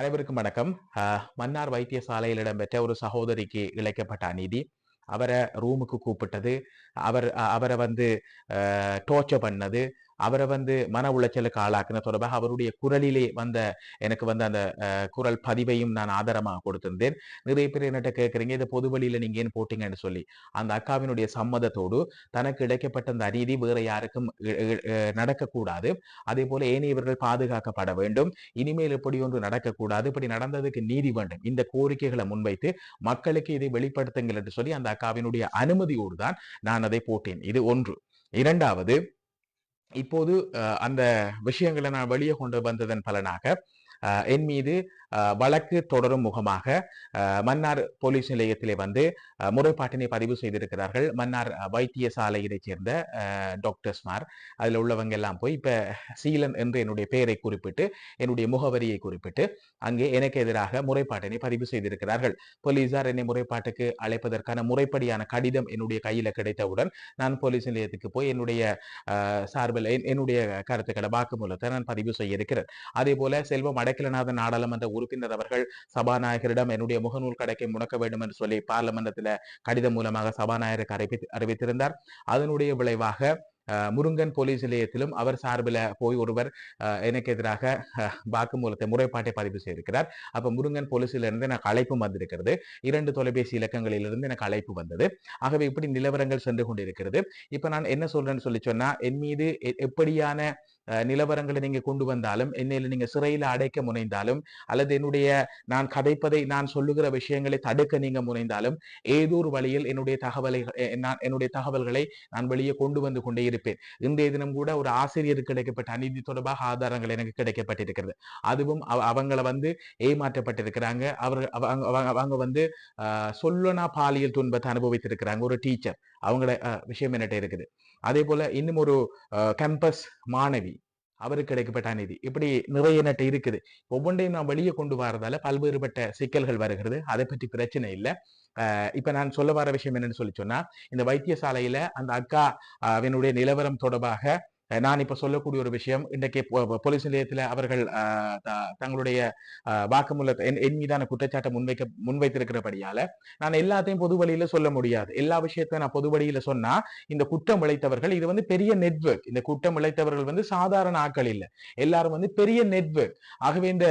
அனைவருக்கும் வணக்கம். மன்னார் வைத்தியசாலையில் இடம்பெற்ற ஒரு சகோதரிக்கு இழைக்கப்பட்ட அநீதி. அவரை ரூமுக்கு கூப்பிட்டது. அவர் அவரை வந்து டோர்ச்சர் பண்ணது. அவரை வந்து மன உளைச்சலுக்கு ஆளாக்குன தொடர்பாக அவருடைய குரலிலே வந்த எனக்கு வந்து அந்த குரல் பதிவையும் நான் ஆதாரமாக கொடுத்திருந்தேன். நிறைய பேர் என்னட்ட கேட்குறீங்க இதை பொது வழியில் நீங்கள் ஏன் போட்டீங்கன்னு சொல்லி. அந்த அக்காவினுடைய சம்மதத்தோடு தனக்கு இழைக்கப்பட்ட அந்த அநீதி வேற யாருக்கும் நடக்கக்கூடாது. அதே போல ஏனையவர்கள் பாதுகாக்கப்பட வேண்டும். இனிமேல் இப்படி ஒன்று நடக்கக்கூடாது. இப்படி நடந்ததுக்கு நீதி வேண்டும். இந்த கோரிக்கைகளை முன்வைத்து மக்களுக்கு இதை வெளிப்படுத்துங்கள் என்று சொல்லி அந்த அக்காவினுடைய அனுமதியோடு தான் நான் அதை போட்டேன். இது ஒன்று. இரண்டாவது இப்போது அஹ், அந்த விஷயங்களை நான் வெளியே கொண்டு வந்ததன் பலனாக என் மீது வழக்கு தொடரும் முகமாக மன்னார் போலீஸ் நிலையத்திலே வந்து முறைப்பாட்டினை பதிவு செய்திருக்கிறார்கள். மன்னார் வைத்தியசாலையினை சேர்ந்த டாக்டர்ஸ்மார் அதில் உள்ளவங்க எல்லாம் போய் இப்போ சீலன் என்று என்னுடைய பெயரை குறிப்பிட்டு என்னுடைய முகவரியை குறிப்பிட்டு அங்கே எனக்கு எதிராக முறைப்பாட்டினை பதிவு செய்திருக்கிறார்கள். போலீசார் என்னை முறைப்பாட்டுக்கு அழைப்பதற்கான முறைப்படியான கடிதம் என்னுடைய கையில் கிடைத்தவுடன் நான் போலீஸ் நிலையத்துக்கு போய் என்னுடைய சார்பில் என்னுடைய கருத்துக்களை வாக்குமூலத்தை நான் பதிவு செய்ய இருக்கிறேன் அதே போல செல்வம் அடைக்கலநாதன் நாடாளுமன்ற உறுப்பினர் அவர்கள் சபாநாயகரிடம் என்னுடைய முகநூல் கடைக்கை முடக்க வேண்டும் என்று சொல்லி பார்லமெண்டத்தில் கடிதம் மூலமாக சபாநாயகருக்கு அறிவித்து அறிவித்திருந்தார். அதனுடைய விளைவாக முருங்கன் போலீஸ் நிலையத்திலும் அவர் சார்பில் போய் ஒருவர் அஹ், எனக்கு எதிராக வாக்குமூலத்தை முறைப்பாட்டை பதிவு செய்திருக்கிறார். அப்போ முருங்கன் போலீஸிலிருந்து எனக்கு அழைப்பு வந்திருக்கிறது. இரண்டு தொலைபேசி இலக்கங்களிலிருந்து எனக்கு அழைப்பு வந்தது. ஆகவே இப்படி நிலவரங்கள் சென்று கொண்டிருக்கிறது. இப்ப நான் என்ன சொல்றேன்னு சொல்லி சொன்னா என் மீது எ- எப்படியான நிலவரங்களை நீங்க கொண்டு வந்தாலும் என்னையில நீங்க சிறையில அடைக்க முனைந்தாலும் அல்லது என்னுடைய நான் கதைப்பதை நான் சொல்லுகிற விஷயங்களை தடுக்க நீங்க முனைந்தாலும் ஏதோ ஒரு வழியில் என்னுடைய தகவலை நான் என்னுடைய தகவல்களை நான் வெளியே கொண்டு வந்து கொண்டே இருப்பேன். இன்றைய தினம் கூட ஒரு ஆசிரியருக்கு கிடைக்கப்பட்ட அநீதி தொடர்பாக ஆதாரங்கள் எனக்கு கிடைக்கப்பட்டிருக்கிறது. அதுவும் அவ- வந்து ஏமாற்றப்பட்டிருக்கிறாங்க. அவர் அவங்க அவங்க- வந்து சொல்லனா பாலியல் துன்பத்தை அனுபவித்திருக்கிறாங்க. ஒரு டீச்சர். அவங்கள விஷயம் என்னட்ட இருக்குது. அதே போல இன்னும் ஒரு கேம்பஸ் மாணவி. அவருக்கு கிடைக்கப்பட்ட நிதி இப்படி நிறைய நட்டு இருக்குது. ஒவ்வொன்றையும் நான் வெளியே கொண்டு வரதால பல்வேறுபட்ட சிக்கல்கள் வருகிறது. அதை பற்றி பிரச்சனை இல்லை. அஹ் இப்ப நான் சொல்ல வர விஷயம் என்னன்னு சொல்லி சொன்னா இந்த வைத்தியசாலையில அந்த அக்கா அவனுடைய நிலவரம் தொடர்பாக நான் இப்ப சொல்லக்கூடிய ஒரு விஷயம் இன்றைக்கு போலீஸ் நிலையத்துல அவர்கள் தங்களுடைய அஹ், வாக்குமூலத்தை என் என் மீதான குற்றச்சாட்டை முன்வைக்க முன்வைத்திருக்கிறபடியால நான் எல்லாத்தையும் பொது வழியில சொல்ல முடியாது. எல்லா விஷயத்தையும் நான் பொது வழியில சொன்னா இந்த குற்றம் இழைத்தவர்கள் இது வந்து பெரிய நெட்வொர்க் இந்த குற்றம் இழைத்தவர்கள் வந்து சாதாரண ஆட்கள் இல்லை. எல்லாரும் வந்து பெரிய நெட்வொர்க் ஆகவே இந்த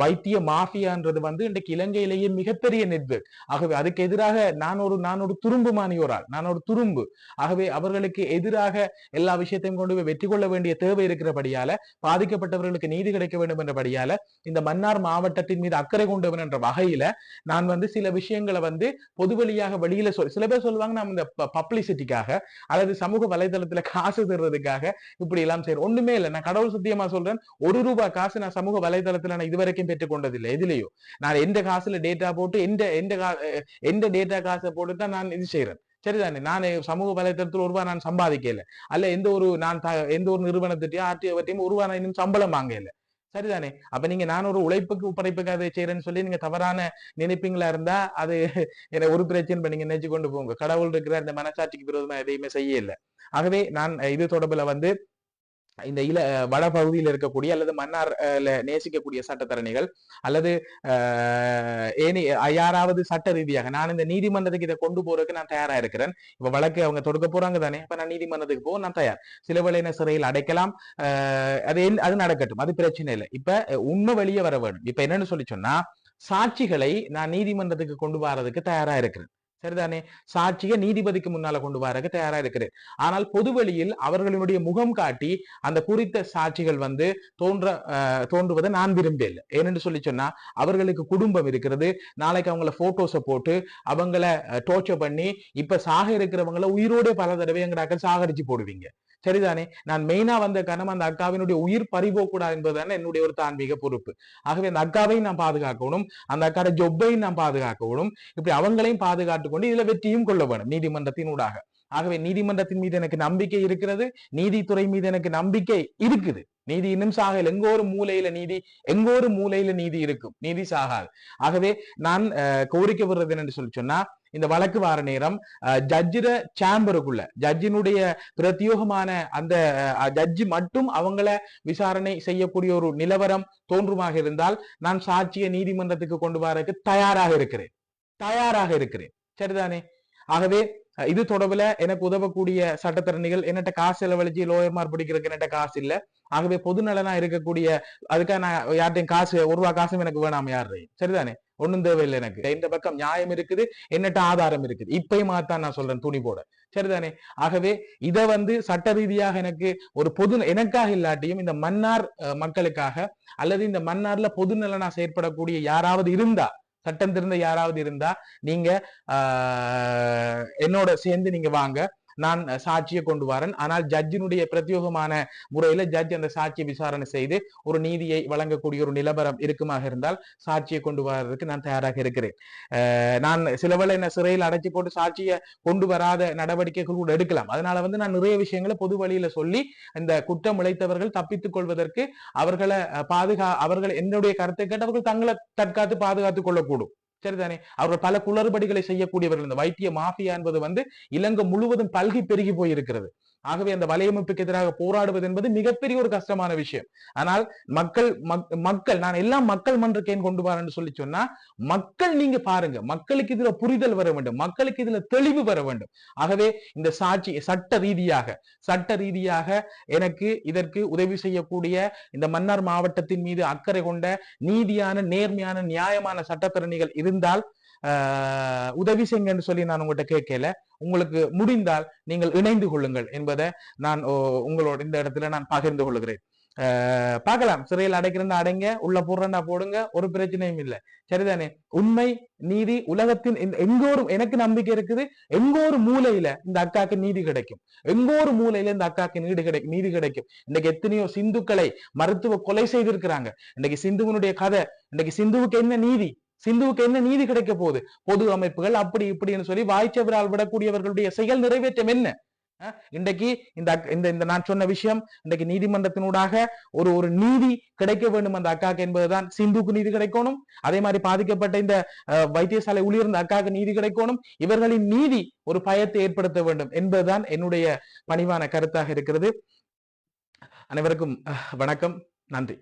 வைத்திய மாஃபியான்றது வந்து இன்றைக்கு இலங்கையிலேயே மிகப்பெரிய நெட்வொர்க் ஆகவே அதுக்கு எதிராக நான் ஒரு நான் ஒரு துரும்பு மாணியோரால் நான் ஒரு துரும்பு. ஆகவே அவர்களுக்கு எதிராக எல்லா விஷயத்தையும் கொண்டு போய் வெற்றி கொள்ள வேண்டிய தேவை இருக்கிறபடியால பாதிக்கப்பட்டவர்களுக்கு நீதி கிடைக்க வேண்டும் என்றபடியால இந்த மன்னார் மாவட்டத்தின் மீது அக்கறை கொண்டவன் என்ற வகையில நான் வந்து சில விஷயங்களை வந்து பொது வழியாக வெளியில சொல் சில பேர் சொல்லுவாங்க நம்ம இந்த பப்ளிசிட்டிக்காக அல்லது சமூக வலைதளத்துல காசு தருறதுக்காக இப்படி எல்லாம் செய்யறோம் ஒண்ணுமே இல்லை. நான் கடவுள் சத்தியமா சொல்றேன் ஒரு ரூபாய் காசு நான் சமூக வலைதளத்துல நான் இதுவரைக்கும் பெற்றுக்கொண்டதில்லை. எதுலயோ நான் எந்த காசுல டேட்டா போட்டு எந்த எந்த எந்த டேட்டா காசை போட்டு தான் நான் இது செய்யறேன் சரிதானே? நான் சமூக வலைத்தளத்தில் ஒருவா நான் சம்பாதிக்கல. அல்ல எந்த ஒரு நான் த- எந்த ஒரு நிறுவனத்திட்டையும் ஆர்டிஓவற்றையும் ஒரு ரூபாய் நான் இன்னும் சம்பளம் வாங்கல. சரிதானே? அப்ப நீங்க நான் ஒரு உழைப்புக்கு உப்படைப்புக்கு அதை செய்யறேன்னு சொல்லி நீங்க தவறான நினைப்பீங்களா இருந்தா அது என்ன ஒரு பிரச்சனை இப்ப நீங்க நினைச்சு கொண்டு போங்க. கடவுள் இருக்கிற இந்த மனசாட்சிக்கு விரோதமா எதையுமே செய்யல. ஆகவே நான் இது தொடர்புல வந்து இந்த இல வட பகுதியில் இருக்கக்கூடிய அல்லது மன்னார் நேசிக்கக்கூடிய சட்டத்தரணிகள் அல்லது ஏனி யாராவது சட்ட ரீதியாக நான் இந்த நீதிமன்றத்துக்கு இதை கொண்டு போறதுக்கு நான் தயாரா இருக்கிறேன். இப்ப வழக்கு அவங்க தொடுக்க போறாங்க தானே இப்ப நான் நீதிமன்றத்துக்கு போக நான் தயார். சில வேளை சிறையில் அடைக்கலாம் அஹ், அது அது நடக்கட்டும் அது பிரச்சனை இல்லை. இப்ப உண்மை வெளியே வர வேணும் இப்ப என்னன்னு சொல்லி சொன்னா சாட்சிகளை நான் நீதிமன்றத்துக்கு கொண்டு வரதுக்கு தயாரா இருக்கிறேன். சரிதானே? சாட்சியை நீதிபதிக்கு முன்னால கொண்டு வரக்கு தயாரா இருக்கிறேன் ஆனால் பொதுவெளியில் அவர்களுடைய முகம் காட்டி அந்த குறித்த சாட்சிகள் வந்து தோன்ற தோன்றுவதை நான் விரும்பல ஏனென்று சொல்லி சொன்னா அவர்களுக்கு குடும்பம் இருக்கிறது. நாளைக்கு அவங்கள போட்டோஸை போட்டு அவங்கள டோர்ச்சர் பண்ணி இப்ப சாக இருக்கிறவங்கள உயிரோட பல தடவை எங்கடாக்க சாகரிச்சு போடுவீங்க. சரிதானே? நான் மெயினா வந்த காரணம் அந்த அக்காவினுடைய உயிர் பறிபோக்கூடாது என்பதுதான் என்னுடைய ஒரு தான்மீக பொறுப்பு. ஆகவே அந்த அக்காவையும் நான் பாதுகாக்கணும். அந்த அக்காட ஜொப்பையும் நான் பாதுகாக்கணும். இப்படி அவங்களையும் பாதுகாத்து கொண்டு இதுல வெற்றியும் கொள்ள வேணும் நீதிமன்றத்தின் ஊடாக. ஆகவே நீதிமன்றத்தின் மீது எனக்கு நம்பிக்கை இருக்கிறது. நீதித்துறை மீது எனக்கு நம்பிக்கை இருக்குது. நீதி இன்னும் சாகல். எங்கோ ஒரு மூலையில நீதி எங்கோ ஒரு மூலையில நீதி இருக்கும். நீதி சாகாது. ஆகவே நான் அஹ், கோரிக்கை விடுறது என்று சொல்லி சொன்னா இந்த வழக்கு வார நேரம் ஜட்ஜிட சேம்பருக்குள்ள ஜட்ஜினுடைய பிரத்யோகமான அந்த ஜட்ஜி மட்டும் அவங்கள விசாரணை செய்யக்கூடிய ஒரு நிலவரம் தோன்றுமாக இருந்தால் நான் சாட்சியை நீதிமன்றத்துக்கு கொண்டு வரக்கு தயாராக இருக்கிறேன். தயாராக இருக்கிறேன். சரிதானே? ஆகவே இது தொடர்பில் எனக்கு உதவக்கூடிய சட்டத்தரணிகள் என்னட்ட காசு செலவழிச்சு லோயர்மார் பிடிக்கிறதுக்கு என்னட்ட காசு இல்லை. ஆகவே பொதுநலனா இருக்கக்கூடிய அதுக்காக நான் யார்ட்டையும் காசு ஒரு ரூபா காசும் எனக்கு வேணாம் யாரையும் சரிதானே? ஒன்றும் தேவையில்லை எனக்கு. இந்த பக்கம் நியாயம் இருக்குது என்னட்ட ஆதாரம் இருக்குது. இப்பயும் தான் நான் சொல்றேன் துணி போட. சரிதானே? ஆகவே இதை வந்து சட்ட ரீதியாக எனக்கு ஒரு பொது எனக்காக இல்லாட்டியும் இந்த மன்னார் மக்களுக்காக அல்லது இந்த மன்னார்ல பொதுநலனா செயற்படக்கூடிய யாராவது இருந்தா சட்டம் திருந்த யாராவது இருந்தா நீங்க ஆஹ், என்னோட சேர்ந்து நீங்க வாங்க. நான் சாட்சியை கொண்டு வரேன். ஆனால் ஜட்ஜினுடைய பிரத்யோகமான முறையில ஜட்ஜ் அந்த சாட்சியை விசாரணை செய்து ஒரு நீதியை வழங்கக்கூடிய ஒரு நிலவரம் இருக்குமாக இருந்தால் சாட்சியை கொண்டு வர்றதுக்கு நான் தயாராக இருக்கிறேன். நான் சிலவேளை என்ன சிறையில் அடைச்சி போட்டு சாட்சியை கொண்டு வராத நடவடிக்கைகள் கூட எடுக்கலாம். அதனால வந்து நான் நிறைய விஷயங்களை பொது வழியில சொல்லி இந்த குற்றம் இழைத்தவர்கள் தப்பித்துக் கொள்வதற்கு அவர்களை பாதுகா அவர்கள் என்னுடைய கருத்தை கேட்டு அவர்கள் தங்களை தற்காத்து பாதுகாத்துக் கொள்ளக்கூடும். சரிதானே? அவர்கள் பல குளறுபடிகளை செய்யக்கூடியவர்கள். இந்த வைத்திய மாஃபியா என்பது வந்து இலங்கை முழுவதும் பல்கி பெருகி போயிருக்கிறது. ஆகவே அந்த வலையமைப்புக்கு எதிராக போராடுவது என்பது மிகப்பெரிய ஒரு கஷ்டமான விஷயம். ஆனால் மக்கள் மக்- மக்கள் நான் எல்லாம் மக்கள் மன்றக்கேன் கொண்டு வரேன்னு சொல்லி சொன்னா மக்கள் நீங்க பாருங்க. மக்களுக்கு இதுல புரிதல் வர வேண்டும். மக்களுக்கு இதுல தெளிவு வர வேண்டும். ஆகவே இந்த சாட்சி சட்ட ரீதியாக சட்ட ரீதியாக எனக்கு இதற்கு உதவி செய்யக்கூடிய இந்த மன்னார் மாவட்டத்தின் மீது அக்கறை கொண்ட நீதியான நேர்மையான நியாயமான சட்டத்தரணிகள் இருந்தால் உதவி செய்யுங்கன்னு சொல்லி நான் உங்கள்கிட்ட கேட்கல. உங்களுக்கு முடிந்தால் நீங்கள் இணைந்து கொள்ளுங்கள் என்பதை நான் உங்களோட இந்த இடத்துல நான் பகிர்ந்து கொள்கிறேன். பார்க்கலாம். சிறையில் அடைக்கிறேன்னா அடைங்க உள்ள போடுறேன்னா போடுங்க ஒரு பிரச்சனையும் இல்லை. சரிதானே? உண்மை நீதி உலகத்தின் எங்கோரும் ஒரு எனக்கு நம்பிக்கை இருக்குது. எங்க ஒரு மூலையில இந்த அக்காக்கு நீதி கிடைக்கும். எங்கோரு மூலையில இந்த அக்காக்கு நீதி கிடைக்கும் நீதி கிடைக்கும். இன்னைக்கு எத்தனையோ சிந்துக்களை மருத்துவ கொலை செய்திருக்கிறாங்க. இன்னைக்கு சிந்துவனுடைய கதை இன்னைக்கு சிந்துவுக்கு என்ன நீதி? சிந்துவுக்கு என்ன நீதி கிடைக்க போகுது? பொது அமைப்புகள் அப்படி இப்படின்னு சொல்லி வாய்ச்சவரால் விடக்கூடியவர்களுடைய செயல் நிறைவேற்றம் என்ன? இன்றைக்கு இந்த இந்த இந்த நான் சொன்ன விஷயம் இன்றைக்கு நீதிமன்றத்தினூடாக ஒரு ஒரு நீதி கிடைக்க வேண்டும் அந்த அக்காக்கு என்பதுதான். சிந்துக்கு நீதி கிடைக்கணும். அதே மாதிரி பாதிக்கப்பட்ட இந்த அஹ், வைத்தியசாலை ஊழியர் இந்த அக்காக்கு நீதி கிடைக்கணும். இவர்களின் நீதி ஒரு பயத்தை ஏற்படுத்த வேண்டும் என்பதுதான் என்னுடைய பணிவான கருத்தாக இருக்கிறது. அனைவருக்கும் வணக்கம். நன்றி.